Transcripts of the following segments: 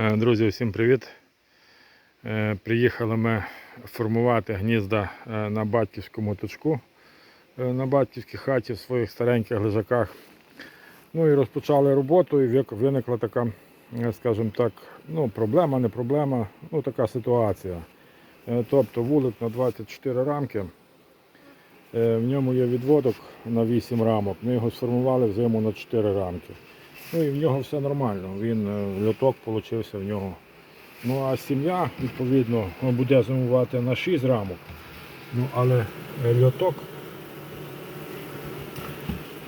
Е, Друзі, всім привіт! Е, Приїхали ми формувати гнізда е, на батьківському точку, на батьківській хаті в своїх стареньких лежаках. Ну і розпочали роботу, і виникла така, скажімо так, ну, проблема, не проблема, ну така ситуація. Тобто вулик на 24 рамки. В ньому є відводок на 8 рамок. Ми його сформували в зиму на 4 рамки. Ну і в нього все нормально. Він е, льоток получився в нього. Ну а сім'я, відповідно, буде зимувати на 6 рамок. Ну, але е, льоток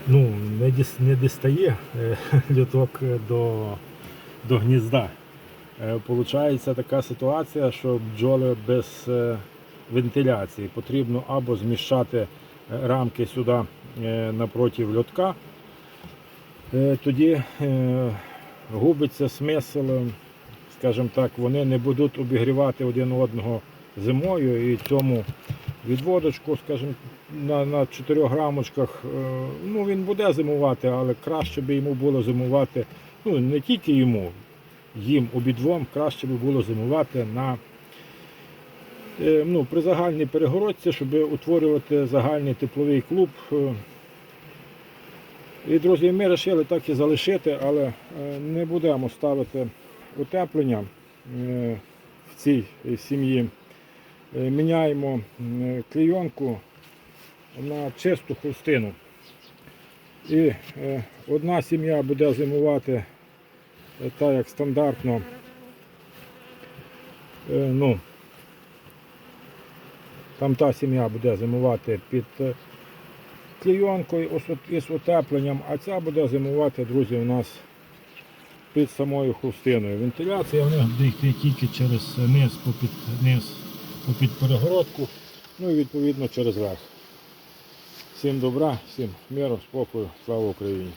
ну, не, не дістає е, льоток до, до гнізда. Получається така ситуація, що бджоли без вентиляції потрібно або зміщати рамки сюди напроти льотка, тоді е, губиться смисл, е, скажімо так, вони не будуть обігрівати один одного зимою і цьому відводочку, скажімо, на, на 4 грамочках, е, ну він буде зимувати, але краще би йому було зимувати, ну не тільки йому, їм обидвом краще би було зимувати на е, ну, при загальній перегородці, щоб утворювати загальний тепловий клуб. І, друзі, ми вирішили так і залишити, але е, не будемо ставити утеплення е, в цій сім'ї. Е, Міняємо клейонку на чисту хустину. І одна сім'я буде зимувати так, як стандартно. Ну, там та сім'я буде зимувати під клейонкою із утепленням, а ця буде зимувати, друзі, у нас під самою хустиною. Вентиляція в них йти тільки через низ, попід низ, попід перегородку, ну і відповідно через верх. Всім добра, всім миру, спокою, слава Україні!